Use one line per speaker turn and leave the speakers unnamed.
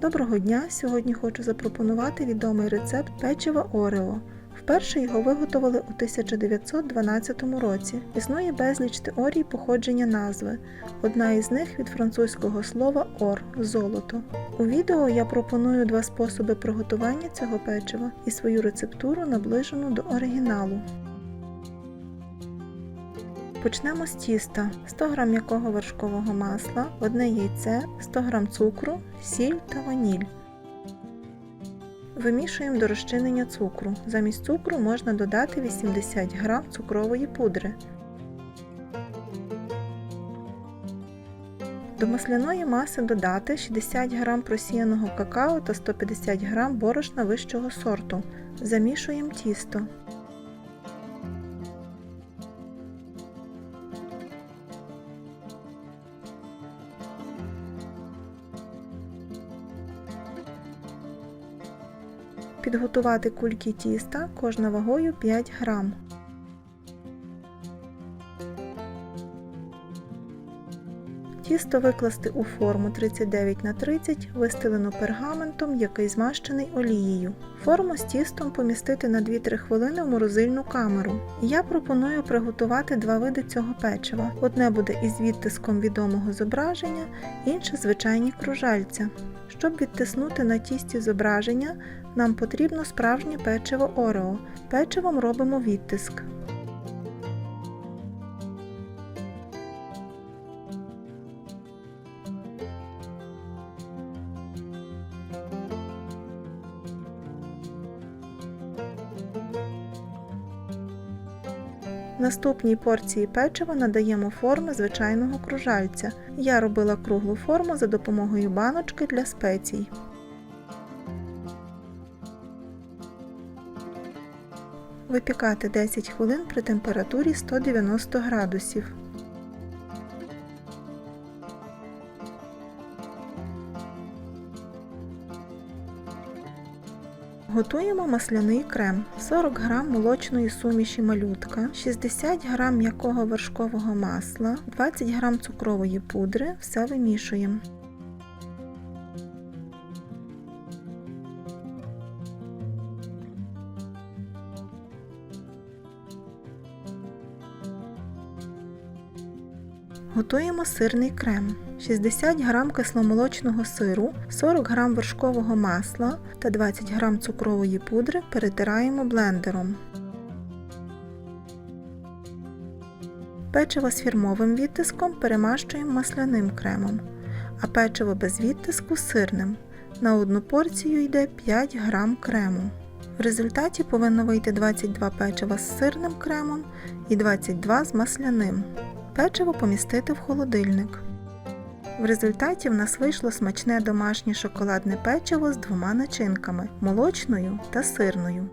Доброго дня! Сьогодні хочу запропонувати відомий рецепт печива Орео. Вперше його виготовили у 1912 році. Існує безліч теорій походження назви. Одна із них від французького слова ор золото. У відео я пропоную два способи приготування цього печива і свою рецептуру наближену до оригіналу. Почнемо з тіста. 100 г м'якого вершкового масла, одне яйце, 100 г цукру, сіль та ваніль. Вимішуємо до розчинення цукру. Замість цукру можна додати 80 г цукрової пудри. До масляної маси додати 60 г просіяного какао та 150 г борошна вищого сорту. Замішуємо тісто. Підготувати кульки тіста, кожна вагою 5 грам. Тісто викласти у форму 39 на 30, вистелену пергаментом, який змащений олією. Форму з тістом помістити на 2-3 хвилини в морозильну камеру. Я пропоную приготувати два види цього печива. Одне буде із відтиском відомого зображення, інше звичайні кружальця. Щоб відтиснути на тісті зображення, нам потрібно справжнє печиво Орео. Печивом робимо відтиск. Наступній порції печива надаємо форми звичайного кружальця. Я робила круглу форму за допомогою баночки для спецій. Випікати 10 хвилин при температурі 190 градусів. Готуємо масляний крем, 40 г молочної суміші малютка, 60 г м'якого вершкового масла, 20 г цукрової пудри, все вимішуємо. Готуємо сирний крем. 60 г кисломолочного сиру, 40 г вершкового масла та 20 г цукрової пудри перетираємо блендером. Печиво з фірмовим відтиском перемащуємо масляним кремом, а печиво без відтиску сирним. На одну порцію йде 5 г крему. В результаті повинно вийти 22 печива з сирним кремом і 22 з масляним. Печиво помістити в холодильник. В результаті в нас вийшло смачне домашнє шоколадне печиво з двома начинками молочною та сирною.